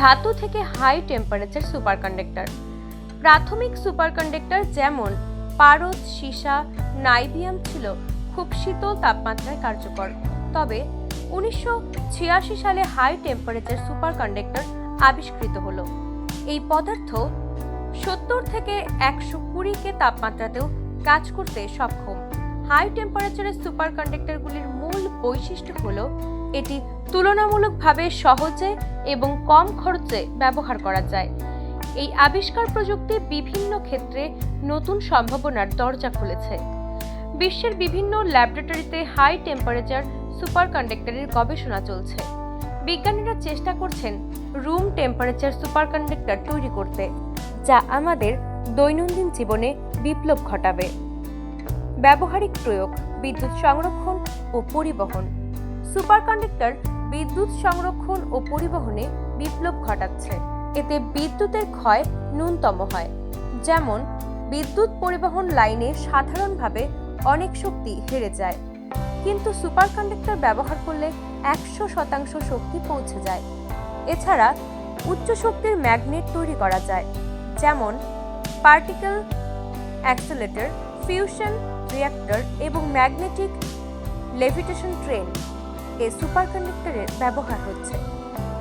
ধাতু থেকে high temperature superconductor প্রাথমিক সুপারকন্ডাক্টর যেমন পারদ, সীসা, নাইবিয়াম ছিল খুব শীতল তাপমাত্রায় কার্যকর। তবে উনিশশো ছিয়াশি সালে হাই টেম্পারেচার সুপারকন্ডাক্টর আবিষ্কৃত হলো। এই পদার্থ সত্তর থেকে একশো কুড়ি কে তাপমাত্রাতেও কাজ করতে সক্ষম। হাই টেম্পারেচারের সুপারকন্ডাক্টরগুলির মূল বৈশিষ্ট্য হলো এটি তুলনামূলকভাবে সহজে এবং কম খরচে ব্যবহার করা যায়। এই আবিষ্কার প্রযুক্তি বিভিন্ন ক্ষেত্রে নতুন সম্ভাবনার দরজা খুলেছে। বিশ্বের বিভিন্ন ল্যাবরেটরিতে হাই টেম্পারেচার সুপার সুপারকন্ডাক্টরের গবেষণা চলছে। বিজ্ঞানীরা চেষ্টা করছেন রুম টেম্পারেচার সুপার সুপারকন্ডাক্টর তৈরি করতে, যা আমাদের দৈনন্দিন জীবনে বিপ্লব ঘটাবে। ব্যবহারিক প্রয়োগ, বিদ্যুৎ সংরক্ষণ ও পরিবহন। সুপারকন্ডাক্টর বিদ্যুৎ সংরক্ষণ ও পরিবহনে বিপ্লব ঘটাচ্ছে। এতে বিদ্যুতের ক্ষয় ন্যূনতম হয়। যেমন, বিদ্যুৎ পরিবহন লাইনে সাধারণভাবে অনেক শক্তি হেরে যায়। কিন্তু সুপার সুপারকন্ডাক্টর ব্যবহার করলে একশো শতাংশ শক্তি পৌঁছে যায়। এছাড়া উচ্চ শক্তির ম্যাগনেট তৈরি করা যায়। যেমন, পার্টিকেল অ্যাক্সেলেটর, ফিউশন রিঅ্যাক্টর এবং ম্যাগনেটিক লেভিটেশন ট্রেন। এ সুপারকন্ডাক্টরের ব্যবহার হচ্ছে।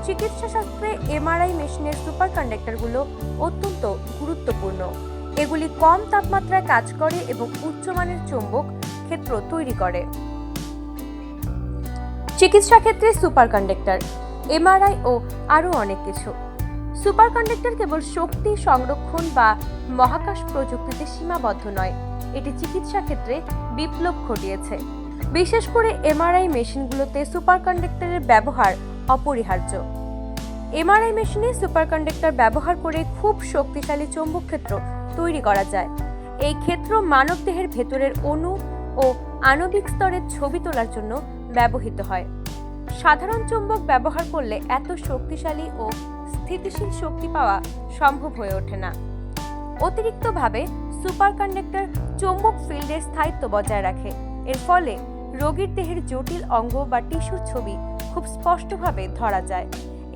চিকিৎসা শাস্ত্রে এমআরআই মেশিনের সুপার সুপারকন্ডাক্টরগুলো অত্যন্ত গুরুত্বপূর্ণ। এগুলি কম তাপমাত্রায় কাজ করে এবং উচ্চমানের চৌম্বক ক্ষেত্র তৈরি করে। চিকিৎসা ক্ষেত্রে সুপার সুপারকন্ডাক্টর, এমআরআই ও আরও অনেক কিছু। সুপারকন্ডাক্টর কেবল শক্তি সংরক্ষণ বা মহাকাশ প্রযুক্তিতে সীমাবদ্ধ নয়, এটি চিকিৎসা ক্ষেত্রে বিপ্লব ঘটিয়েছে। বিশেষ করে এমআরআই মেশিনগুলোতে সুপার সুপারকন্ডাক্টরের ব্যবহার অপরিহার্য। এমআরআই মেশিনে সুপার সুপারকন্ডাক্টর ব্যবহার করে খুব শক্তিশালী চৌম্বক ক্ষেত্র তৈরি করা যায়। এই ক্ষেত্র মানবদেহের ভেতরের অণু ও আণবিক স্তরের ছবি তোলার জন্য ব্যবহৃত হয়। সাধারণ চৌম্বক ব্যবহার করলে এত শক্তিশালী ও স্থিতিশীল শক্তি পাওয়া সম্ভব হয়ে ওঠে না। অতিরিক্তভাবে সুপার সুপারকন্ডাক্টর চৌম্বক ফিল্ডের স্থায়িত্ব বজায় রাখে। এর ফলে রোগীর দেহের জটিল অঙ্গ বা টিস্যুর ছবি খুব স্পষ্টভাবে ধরা যায়।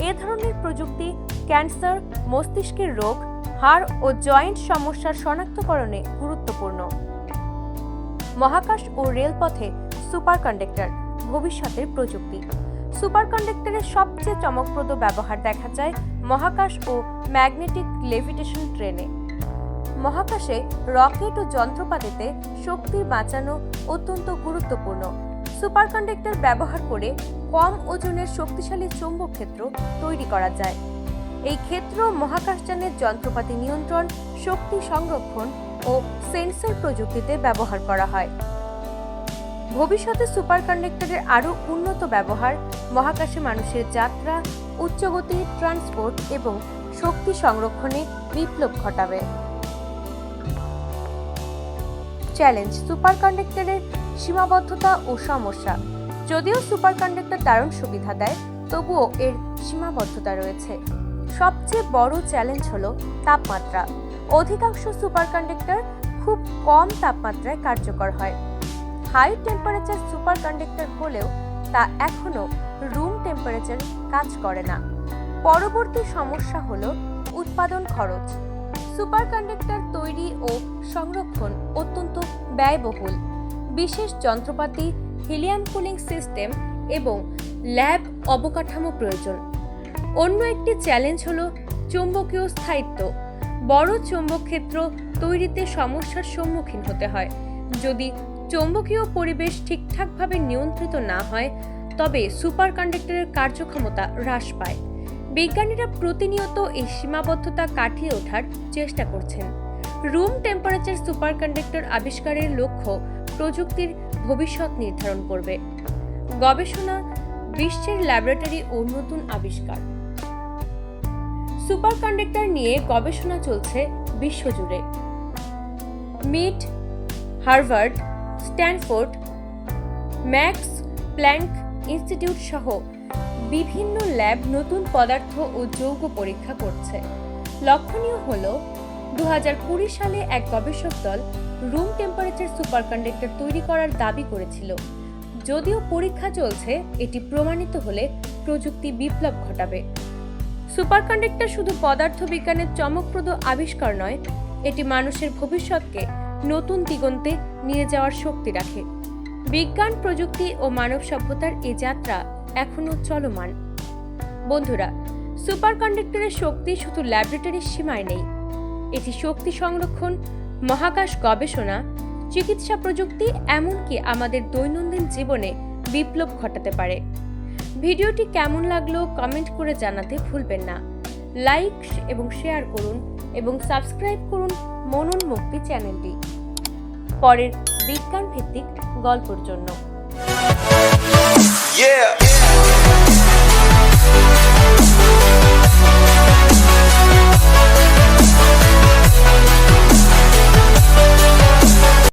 এ ধরনের প্রযুক্তি ক্যান্সার, মস্তিষ্কের রোগ, হাড় ও জয়েন্ট সমস্যার শনাক্তকরণে গুরুত্বপূর্ণ। মহাকাশ ও রেলপথে সুপার কন্ডাক্টর ভবিষ্যতের প্রযুক্তি। সুপার কন্ডাক্টরের সবচেয়ে চমকপ্রদ ব্যবহার দেখা যায় মহাকাশ ও ম্যাগনেটিক লেভিটেশন ট্রেনে। মহাকাশে রকেট ও যন্ত্রপাতিতে শক্তি বাঁচানো অত্যন্ত গুরুত্বপূর্ণ। সুপার সুপারকন্ডাক্টর ব্যবহার করে কম ওজনের শক্তিশালী চৌম্বক ক্ষেত্র তৈরি করা যায়। এই ক্ষেত্র মহাকাশযানের যন্ত্রপাতি নিয়ন্ত্রণ, শক্তি সংরক্ষণ ও সেন্সর প্রযুক্তিতে ব্যবহার করা হয়। ভবিষ্যতে সুপার সুপারকন্ডাক্টরের আরও উন্নত ব্যবহার মহাকাশে মানুষের যাত্রা, উচ্চগতি, ট্রান্সপোর্ট এবং শক্তি সংরক্ষণে বিপ্লব ঘটাবে। চ্যালেঞ্জ সুপার সুপারকন্ডাক্টরের সীমাবদ্ধতা ও সমস্যা। যদিও সুপার সুপারকন্ডাক্টর দারুণ সুবিধা দেয়, তবুও এর সীমাবদ্ধতা রয়েছে। সবচেয়ে বড় চ্যালেঞ্জ হলো তাপমাত্রা। অধিকাংশ সুপার সুপারকন্ডাক্টর খুব কম তাপমাত্রায় কার্যকর হয়। হাই টেম্পারেচার সুপারকন্ডাক্টর হলেও তা এখনও রুম টেম্পারেচার কাজ করে না। পরবর্তী সমস্যা হলো উৎপাদন খরচ। সুপার সুপারকন্ডাক্টর তৈরি ও সংরক্ষণ অত্যন্ত ব্যয়বহুল। বিশেষ যন্ত্রপাতি, হিলিয়াম কুলিং সিস্টেম এবং ল্যাব অবকাঠামো প্রয়োজন। অন্য একটি চ্যালেঞ্জ হলো চৌম্বকীয় স্থায়িত্ব। বড় চৌম্বক ক্ষেত্র তৈরিতে সমস্যার সম্মুখীন হতে হয়। যদি চৌম্বকীয় পরিবেশ ঠিকঠাকভাবে নিয়ন্ত্রিত না হয়, তবে সুপারকন্ডাক্টরের কার্যক্ষমতা হ্রাস পায়। বিজ্ঞানীরা প্রতিনিয়ত এই সীমাবদ্ধতা কাটিয়ে ওঠার চেষ্টা করছেন। রুম টেম্পারেচার সুপারকন্ডাক্টর আবিষ্কারের লক্ষ্য প্রযুক্তির ভবিষ্যৎ নির্ধারণ করবে। গবেষণা বিশ্বের ল্যাবরেটরি ও নতুন আবিষ্কার। সুপার কন্ডাক্টর নিয়ে গবেষণা চলছে বিশ্বজুড়ে। MIT, Harvard, Stanford, Max Planck Institute সহ বিভিন্ন ল্যাব নতুন পদার্থ ও যৌগ পরীক্ষা করছে। লক্ষণীয় হল দু সালে এক গবেষক দল রুম টেম্পারেচার সুপারকন্ডাক্টর তৈরি করার দাবি করেছিল। যদিও পরীক্ষা চলছে, এটি প্রমাণিত হলে প্রযুক্তি বিপ্লব ঘটাবে। সুপার কন্ডাক্টর শুধু পদার্থবিজ্ঞানের চমকপ্রদ আবিষ্কার নয়, এটি মানুষের ভবিষ্যৎকে নতুন দিগন্তে নিয়ে যাওয়ার শক্তি রাখে। বিজ্ঞান, প্রযুক্তি ও মানব সভ্যতার এই যাত্রা এখনও চলমান। বন্ধুরা সুপার কন্ডাক্টরের শক্তি শুধু ল্যাবরেটরির সীমায় নেই এটি শক্তি সংরক্ষণ, মহাকাশ গবেষণা, চিকিৎসা প্রযুক্তি এমনকি আমাদের দৈনন্দিন জীবনে বিপ্লব ঘটাতে পারে। ভিডিওটি কেমন লাগল কমেন্ট করে জানাতে ভুলবেন না। লাইক এবং শেয়ার করুন এবং সাবস্ক্রাইব করুন মনন মুক্তি চ্যানেলটি। পরের বিজ্ঞান ভিত্তিক গল্পের জন্য। Yeah.